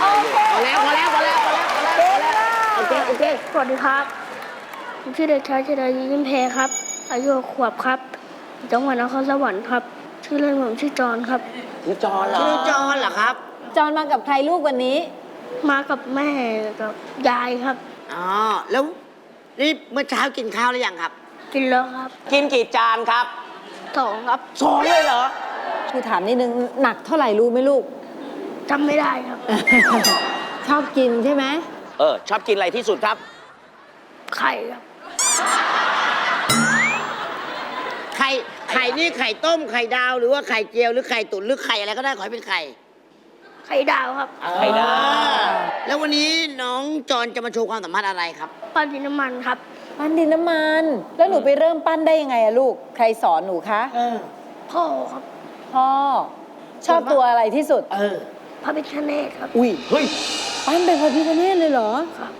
พอแล้วพอแล้วพอแล้วพอแล้วพอแล้วพอแล้วโอเคโอเคสวัสดีครับผมชื่อเด็กชายชดายุยิ้มแพรครับ อายุขวบครับจังหวัดนครสวรรค์ครับ ชื่อเล่นผมชื่อจอนครับชื่อจอนเหรอชื่อจอนเหรอครับ จอนมากับใครลูกวันนี้ มากับแม่กับยายครับอ๋อแล้วนี่เมื่อเช้ากินข้าวหรือยังครับ กินแล้วครับ กินกี่จานครับสองครับสองเลยเหรอคือถามนิดนึงหนักเท่าไหร่รู้ไหมลูก จำไม่ได้ครับ ชอบกินใช่ไหมเออ ชอบกินอะไรที่สุดครับ ไข่ครับ ไข่ ไข่นี่ไข่ต้มไข่ดาวหรือว่าไข่เจียวหรือไข่ตุ๋นหรือไข่อะไรก็ได้ขอให้เป็นไข่ไข่ดาวครับไข่ดาว แล้ววันนี้น้องจอนจะมาโชว์ความสามารถอะไรครับ ปั้นดินน้ำมันครับ ปั้นดินน้ำมัน แล้วหนูไปเริ่มปั้นได้ยังไงอะลูก ใครสอนหนูคะพ่อครับ พ่อ ชอบตัวอะไรที่สุด เออ พระพิฆเนศครับ อุ้ย เฮ้ย ปั้นเป็นพระพิฆเนศเลยเหรอ ครับ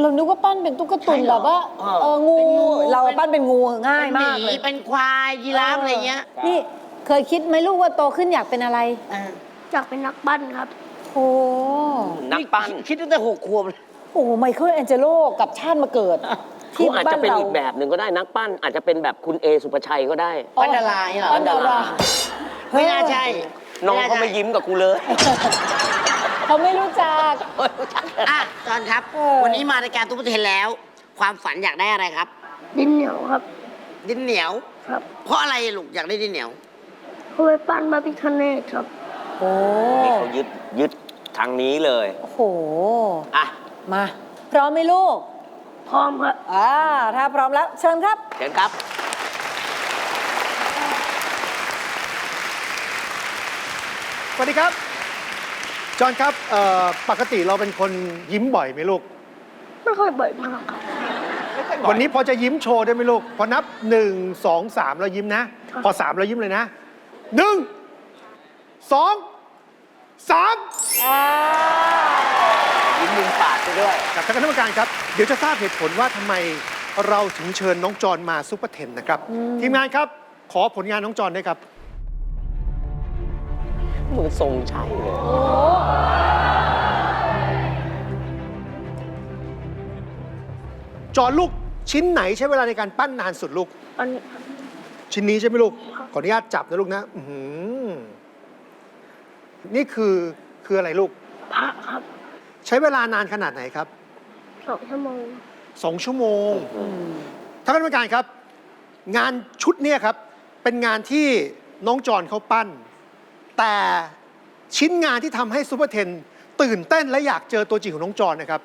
เรานึกว่าปั้นเป็นตุ๊กตุนใช่เหรแบอ บว่าเออ เอองูเป็นงูเราปั้นเป็นงูง่ายมากเป็นหเลยเป็นควายยีราฟอะไรเงี้ยนี่เคยคิดไหมลูกว่าโตขึ้นอยากเป็นอะไร เอออยากเป็นนักปั้นครับ โอ้นักปั้นคิดตั้งแต่หกขวบเลย โอ้ไมเคิลแองเจโลกับชาติมาเกิด เขาอาจจะเป็นบ้อีกแบบหนึ่งก็ได้นักปั้นอาจจะเป็นแบบคุณเอสุภชัยก็ได้ ปั้นดาราเนี่ยเหรอ ปั้นดารา ไม่น่าใช่ น้องเขาไม่ยิ้มกับกูเลย เขาไม่รู้จัก อะจอนครับ เออ วันนี้มารายการตุ๊กตาเทนแล้ว ความฝันอยากได้อะไรครับ ดินเหนียวครับ ดินเหนียว ครับเพราะอะไรลูกอยากได้ดินเหนียวเอาไว้ปั้นพระพิฆเนศครับ โอ้นี่เขายึดยึดทางนี้เลยโอ้โห อะมา พร้อมไหมลูกพร้อมครับ อ่าถ้าพร้อมแล้วเชิญครับ เชิญครับ สวัสดีครับ จอห์นครับเอ่อปกติเราเป็นคนยิ้มบ่อยไหมลูก ไม่ค่อยบ่อยมากครับ วันนี้พอจะยิ้มโชว์ได้ไหมลูก พอนับ 1 2 3เรายิ้มนะ พอ 3 เรายิ้มเลยนะหนึ่งสองสามอ่ายิ้มมุมปากไปด้วย กับท่านคณะกรรมการครับ เดี๋ยวจะทราบเหตุผลว่าทำไมเราถึงเชิญน้องจอนมาซุปเปอร์เทนนะครับ ทีมงานครับ ขอผลงานน้องจอนด้วยครับ มึงทรงใช่เลยโอ้จอนลูกชิ้นไหนใช้เวลาในการปั้นนานสุดลูก อันนี้ครับชิ้นนี้ใช่ไหมลูก ขออนุญาตจับนะลูกนะอื้อหือนี่คือคืออะไรลูก พระครับใช้เวลานานขนาดไหนครับสองชั่วโมงสองชั่วโมงท่านคณะกรรมการครับ งานชุดเนี่ยครับ เป็นงานที่น้องจอนเขาปั้น แต่ชิ้นงานที่ทำให้ซูเปอร์เทนตื่นเต้นและอยากเจอตัวจริงของน้องจอนนะครับ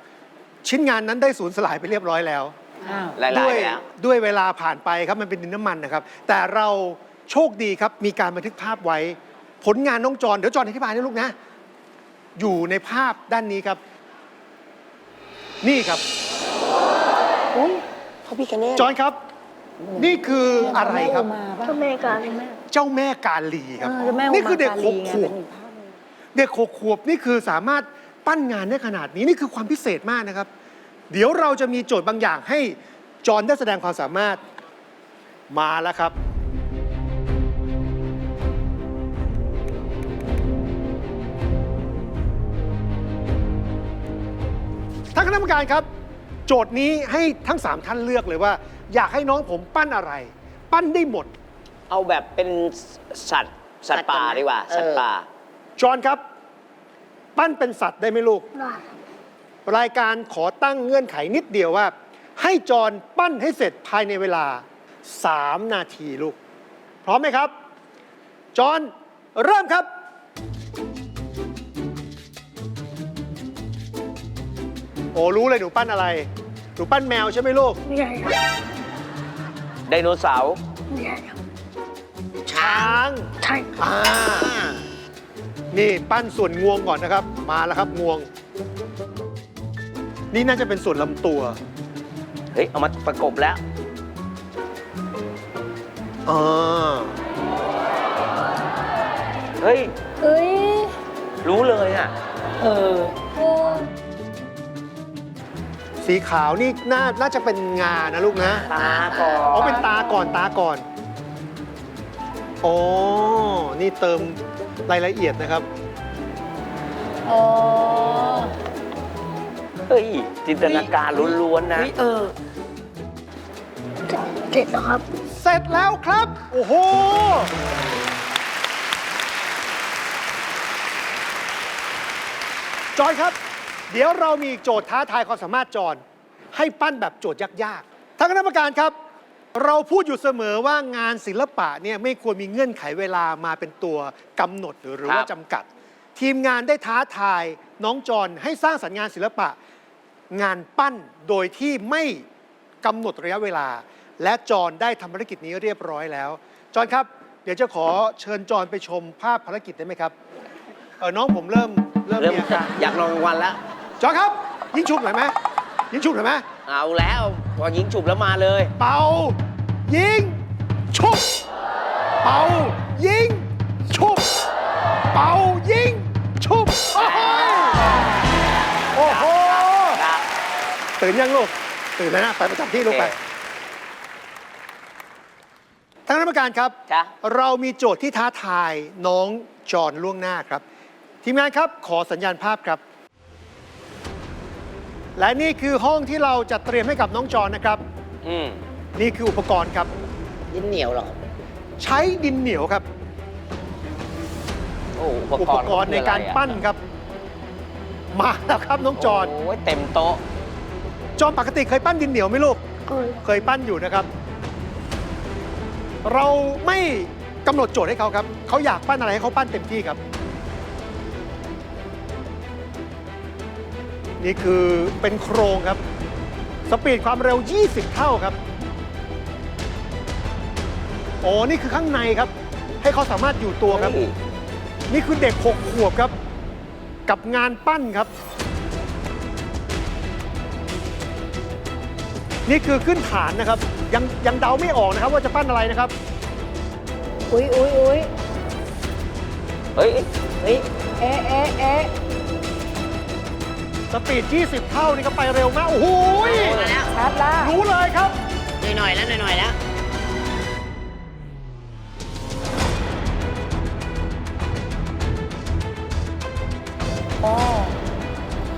ชิ้นงานนั้นได้สูญสลายไปเรียบร้อยแล้ว อ้าวลายด้วยๆแล้ว ด้วยเวลาผ่านไปครับมันเป็นดินน้ำมันนะครับ แต่เราโชคดีครับมีการบันทึกภาพไว้ ผลงานน้องจอนเดี๋ยวจอนอธิบายนะลูกนะ อยู่ในภาพด้านนี้ครับ นี่ครับพระพิคเนตจอนครับ นี่คืออะไรครับมาปะเจ้าแม่การเจ้าแม่กาลีครับ เออเจ้าแม่นี่คือเด็กอุหมากลีไงขวเป็บนอีกภาพหนึ่ง เด็กหกขวบนี่คือสามารถปั้นงานได้ขนาดนี้นี่คือความพิเศษมากนะครับ เดี๋ยวเราจะมีโจทย์บางอย่างให้จอนได้แสดงความสามารถมาแล้วครับ ท่านคณะกรรมการครับ โจทย์นี้ให้ทั้ง 3 ท่านเลือกเลยว่า อยากให้น้องผมปั้นอะไร ปั้นได้หมด เอาแบบเป็นสัตว์สัตว์ป่าดีกว่าเออสัตว์ป่า จอนครับ ปั้นเป็นสัตว์ได้ไหมลูก ได้รายการขอตั้งเงื่อนไขนิดเดียวว่า ให้จอนปั้นให้เสร็จภายในเวลา 3 นาทีลูก พร้อมไหมครับ จอนเริ่มครับ โอ้รู้เลยหนูปั้นอะไร หนูปั้นแมวใช่ไหมลูก ไม่ใช่ครับไดโนเสาร์ไม่ใช่ครับ ช้าช้าง ใช่ครับอ่า นี่ปั้นส่วนงวงก่อนนะครับ มาแล้วครับงวง นี่น่าจะเป็นส่วนลำตัว เฮ้ย เอามาประกบแล้ว อ่า เฮ้ย เอ้ยรู้เลยอะ เออโอ้สีขาวนี่น่าน่าจะเป็นงานะลูกนะ ตาก่อนอ๋อเป็นตาก่อนตาก่อน อ๋อนี่เติมรายละเอียดนะครับ อ๋อเฮ้ย จินตนาการล้วนๆนะ เฮ้ยเออเสร็จแล้วครับ เสร็จแล้วครับ โอ้โห จอยครับ เดี๋ยวเรามีโจทย์ท้าทายความสามารถจอยให้ปั้นแบบโจทย์ยากๆทางคณะกรรมการครับ เราพูดอยู่เสมอว่างานศิลปะเนี่ยไม่ควรมีเงื่อนไขเวลามาเป็นตัวกำหนดหรือหรือว่าครับจำกัด ทีมงานได้ท้าทายน้องจอนให้สร้างสรรค์งานศิลปะ งานปั้นโดยที่ไม่กำหนดระยะเวลา และจอนได้ทำภารกิจนี้เรียบร้อยแล้ว จอนครับ เดี๋ยวจะขอเชิญจอนไปชมภาพภารกิจได้ไหมครับเออน้องผมเริ่มเริ่มเริ่มมีอาการอยากลองรางวัลแล้ว จอนครับ ยิงฉุบหน่อยไหมยิงฉุบหน่อยไหมเอาแล้วพอยิงฉุบแล้วมาเลย เป่า ยิง ชุบ เป่า ยิง ชุบ เป่า ยิง ชุบ โอ้โหโอ้โหครับตื่นยังลูก ตื่นแล้วนะ ไปประจำที่ลูกไปโอเคทางคณะกรรมการครับจ้ะเรามีโจทย์ที่ท้าทายน้องจอนล่วงหน้าครับ ทีมงานครับขอสัญญาณภาพครับ และนี่คือห้องที่เราจะเตรียมให้กับน้องจอนนะครับ อืม นี่คืออุปกรณ์ครับ ยินเหนียวเหรอใช้ดินเหนียวครับ โอ้อุปกรณ์ในการปั้นครับ มาแล้วครับน้องจอน โอ้ยเต็มโต๊ะ จอนปกติเคยปั้นดินเหนียวไหมลูกเอ้ยเคยปั้นอยู่นะครับ เราไม่กำหนดโจทย์ให้เขาครับ เขาอยากปั้นอะไรให้เขาปั้นเต็มที่ครับ นี่คือเป็นโครงครับ สปีดความเร็ว 20 เท่าครับ โอ้นี่คือข้างในครับ ให้เขาสามารถอยู่ตัวครับเฮ้ยนี่คือเด็ก6ขวบครับ กับงานปั้นครับ นี่คือขึ้นฐานนะครับ ยังยังเดาไม่ออกนะครับ ว่าจะปั้นอะไรนะครับ อุ้ยอุ้ยอุ้ยเฮ้ยเฮ้ยเอ๊ะเอ๊ะเอ๊ะสปีด 20 เท่านี่ก็ไปเร็วมาก โอ้โหยมาแล้วชัดละรู้เลยครับ หน่อยๆแล้วหน่อยๆแล้ว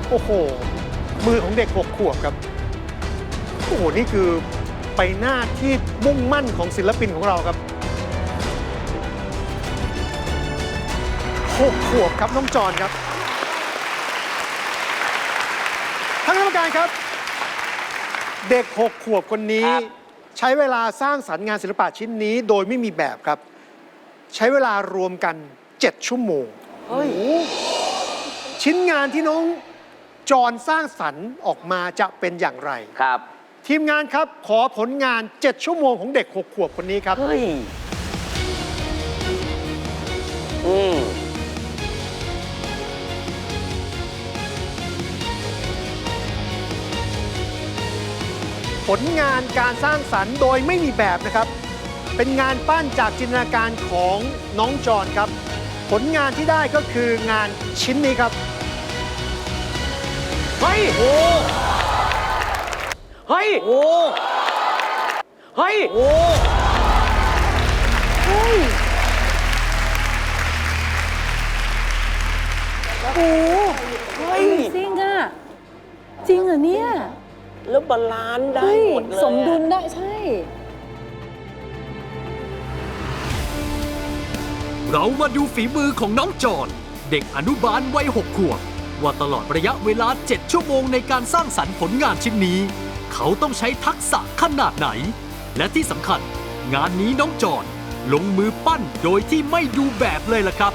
โอ้โห มือของเด็ก6ขวบครับ โอ้โห นี่คือไปหน้าที่มุ่งมั่นของศิลปินของเราครับ6ขวบครับน้องจอนครับท่านกรรมการครับ เด็ก6ขวบคนนี้ ครับ ใช้เวลาสร้างสรรค์งานศิลปะชิ้นนี้ โดยไม่มีแบบครับ ใช้เวลารวมกัน 7 ชั่วโมง เฮ้ย ชิ้นงานที่น้อง จอนสร้างสรรค์ออกมาจะเป็นอย่างไร ครับ ทีมงานครับขอผลงาน 7 ชั่วโมงของเด็ก 6 ขวบคนนี้ครับ เฮ้ย อืม ผลงานการสร้างสรรค์โดยไม่มีแบบนะครับ เป็นงานปั้นจากจินตนาการของน้องจอนครับ ผลงานที่ได้ก็คืองานชิ้นนี้ครับ เฮ้ยโอ้เฮ้ยโอ้เฮ้ยโอ้เฮ้ยโอ้โหเฮ้ยจริงอะจริงเหรอเนี่ย แล้วบาลานซ์ได้เฮ้ยหมดเลยสมดุลได้ใช่ เรามาดูฝีมือของน้องจอน เด็กอนุบาลวัยหกขวบ ว่าตลอดระยะเวลา 7 ชั่วโมงในการสร้างสรรค์ผลงานชิ้นนี้ เขาต้องใช้ทักษะขนาดไหน และที่สำคัญ งานนี้น้องจอนลงมือปั้นโดยที่ไม่ดูแบบเลยล่ะครับ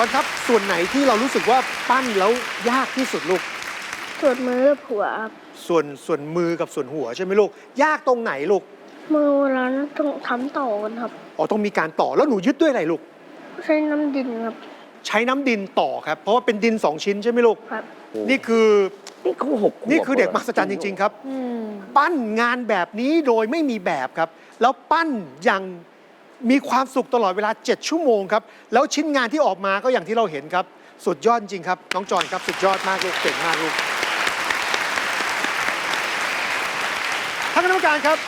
อนครับส่วนไหนที่เรารู้สึกว่าปั้นแล้วยากที่สุดลูกตรวจมือและผัวครับส่วนส่วนมือกับส่วนหัวใช่ไหมลูก ยากตรงไหนลูกมือเวลานั้นต้องทำต่อกันครับ อ๋อต้องมีการต่อแล้วหนูยึดด้วยอะไรลูก ใช้น้ำดินครับ ใช้น้ำดินต่อครับ เพราะว่าเป็นดินสองชิ้นใช่ไหมลูก ครับ นี่คือนี่เขาหกขวบนี่คือเด็กมหัศจรรย์จริง ๆ ครับปั้นงานแบบนี้โดยไม่มีแบบครับ แล้วปั้นอย่าง มีความสุขตลอดเวลา 7 ชั่วโมงครับ แล้วชิ้นงานที่ออกมาก็อย่างที่เราเห็นครับ สุดยอดจริงครับ น้องจอนครับสุดยอดมากลูกเก่งมากลูกท่านคณะกรรมการครับ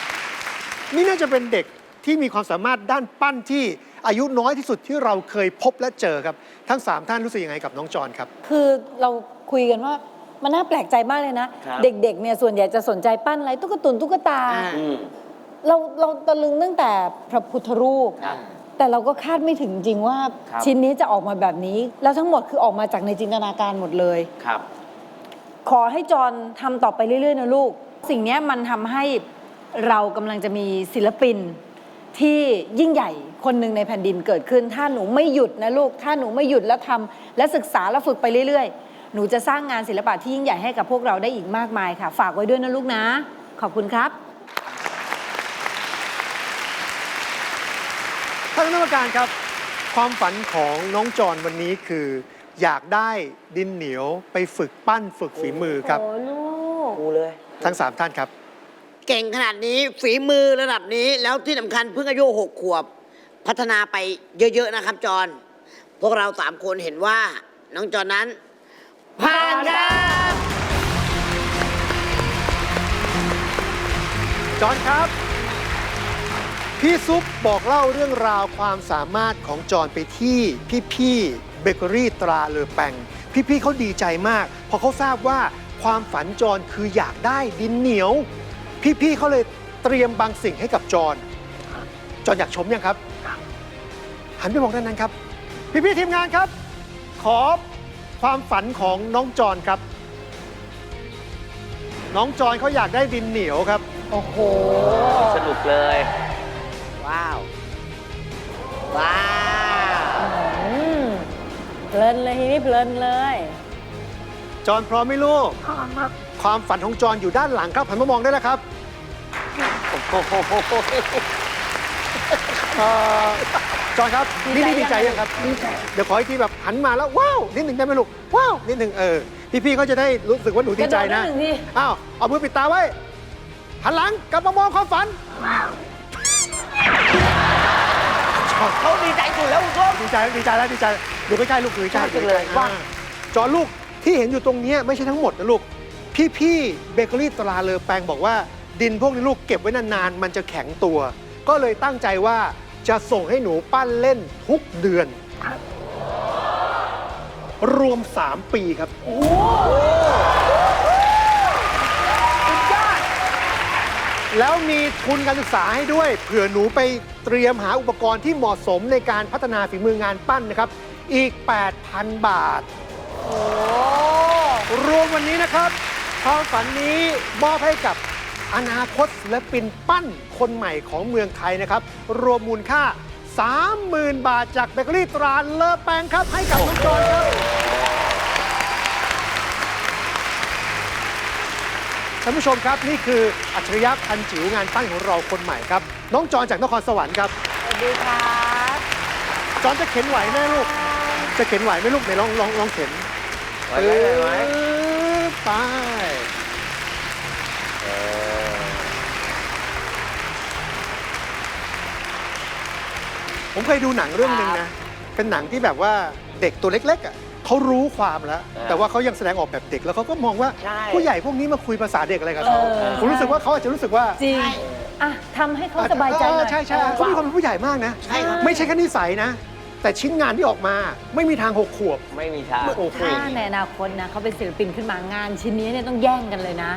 นี่น่าจะเป็นเด็กที่มีความสามารถด้านปั้นที่อายุน้อยที่สุดที่เราเคยพบและเจอครับ ทั้งสามท่านรู้สึกยังไงกับน้องจอนครับ คือเราคุยกันว่ามันน่าแปลกใจมากเลยนะ ครับ เด็กๆเนี่ยส่วนใหญ่จะสนใจปั้นอะไรตุ๊กตุนตุ๊กตาอ่าอืม เราเราตะลึงตั้งแต่พระพุทธรูป ครับ แต่เราก็คาดไม่ถึงจริงว่าครับ ชิ้นนี้จะออกมาแบบนี้ แล้วทั้งหมดคือออกมาจากในจินตนาการหมดเลย ครับ ขอให้จอนทำต่อไปเรื่อยๆนะลูก สิ่งเนี้ยมันทำให้เรากำลังจะมีศิลปินที่ยิ่งใหญ่คนหนึ่งในแผ่นดินเกิดขึ้น ถ้าหนูไม่หยุดนะลูก ถ้าหนูไม่หยุดแล้วทำและศึกษาแล้วฝึกไปเรื่อยๆ หนูจะสร้างงานศิลปะที่ยิ่งใหญ่ให้กับพวกเราได้อีกมากมายค่ะ ฝากไว้ด้วยนะลูกนะ ขอบคุณครับานคณะกรรมการครับ ความฝันของน้องจอนวันนี้คือ อยากได้ดินเหนียวไปฝึกปั้นฝึกฝีมือครับ โอ้ลูก กูเลยทั้งสามท่านครับ เก่งขนาดนี้ฝีมือระดับนี้แล้วที่สำคัญเพิ่งอายุหกขวบ พัฒนาไปเยอะ ๆ นะครับจอนพวกเราสามคนเห็นว่า น้องจอนนั้นผ่านครับจอนครับ พี่ซุปบอกเล่าเรื่องราวความสามารถของจอนไปที่พี่ๆเบเกอรี่ตราเลอแปงพี่ๆเขาดีใจมากเพราะเขาทราบว่าความฝันจอนคืออยากได้ดินเหนียว พี่ๆเขาเลยเตรียมบางสิ่งให้กับจอนจอนอยากชมยังครับ หันไปมองด้านนั้นครับ พี่ๆทีมงานครับ ขอความฝันของน้องจอนครับ น้องจอนเขาอยากได้ดินเหนียวครับ โอ้โห สนุกเลย ว้าว ว้าวอืมเพลินเลยทีนี้เพลินเลย จอนพร้อมไหมลูก พร้อมครับความฝันของจอนอยู่ด้านหลังครับหันมามองได้แล้วครับเอ่อจอนครับ นี่นี่ดีใจยังครับ ดีใจเดี๋ยวขออีกทีแบบหันมาแล้วว้าวนิดหนึ่งได้ไหมลูกว้าวนิดหนึ่งเออพี่ๆเขาจะได้รู้สึกว่าหนูดีใจนะกระโดดนิดหนึ่งดิ อ้าวเอามือปิดตาไว้หันหลังกลับมามองความฝัน เขาดีใจสุดแล้วคุณผู้ชมดีใจดีใจแล้วดีใจดูใกล้ๆลูกดูใกล้ชอบจังเลยๆอ่าจอนลูกที่เห็นอยู่ตรงเนี้ยไม่ใช่ทั้งหมดนะลูก พี่ๆเบเกอรี่ตราเลอแปงบอกว่า ดินพวกนี้ลูกเก็บไว้นานๆมันจะแข็งตัว ก็เลยตั้งใจว่าจะส่งให้หนูปั้นเล่นทุกเดือน รวม 3 ปีครับ แล้วมีทุนการศึกษาให้ด้วย เผื่อหนูไปเตรียมหาอุปกรณ์ที่เหมาะสมในการพัฒนาฝีมืองานปั้นนะครับ อีก 8,000 บาทรวมวันนี้นะครับความฝันนี้มอบให้กับอนาคตศิลปินปั้นคนใหม่ของเมืองไทยนะครับ รวมมูลค่า 30,000 บาทจากเบเกอรี่ตราเลอแปงครับ ให้กับน้องจอนครับ ท่านผู้ชมครับนี่คืออัจฉริยะพันจิ๋วงานปั้นของเราคนใหม่ครับ น้องจอนจากนครสวรรค์ครับสวัสดีครับจอนจะเข็นไหวไหมลูก จะเข็นไหวไหมลูกไหนลองลองลองเข็นไหวไหมไหวไหมปึ๊บไปผมเคยดูหนังเรื่องหนึ่งนะ เป็นหนังที่แบบว่าเด็กตัวเล็กๆอะ เขารู้ความแล้ว อ่าแต่ว่าเขายังแสดงออกแบบเด็ก แล้วเขาก็มองว่าใช่ ผู้ใหญ่พวกนี้มาคุยภาษาเด็กอะไรกับเขาเออ ผมรู้สึกว่าเขาอาจจะรู้สึกว่าจริงอะทำให้เขาสบายใจหน่อยเออใช่ใช่เขามีความเป็นผู้ใหญ่มากนะ ใช่ครับ ไม่ใช่แค่นิสัยนะ แต่ชิ้นงานที่ออกมาไม่มีทางหกขวบ ไม่มีทาง โอ้โห ถ้าในอนาคตนะเขาเป็นศิลปินขึ้นมางานชิ้นนี้เนี่ยต้องแย่งกันเลยนะ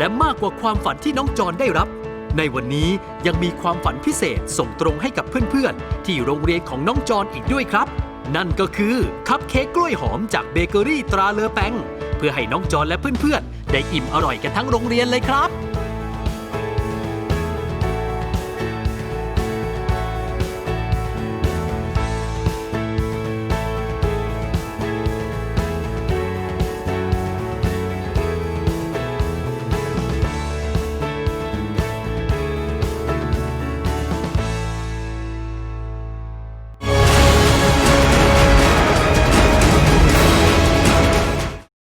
และมากกว่าความฝันที่น้องจอนได้รับ ในวันนี้ยังมีความฝันพิเศษส่งตรงให้กับเพื่อนๆ ที่โรงเรียนของน้องจอนอีกด้วยครับ นั่นก็คือคัพเค้กกล้วยหอมจากเบเกอรี่ตราเลอแปงเพื่อให้น้องจอนและเพื่อนๆ ได้อิ่มอร่อยกันทั้งโรงเรียนเลยครับ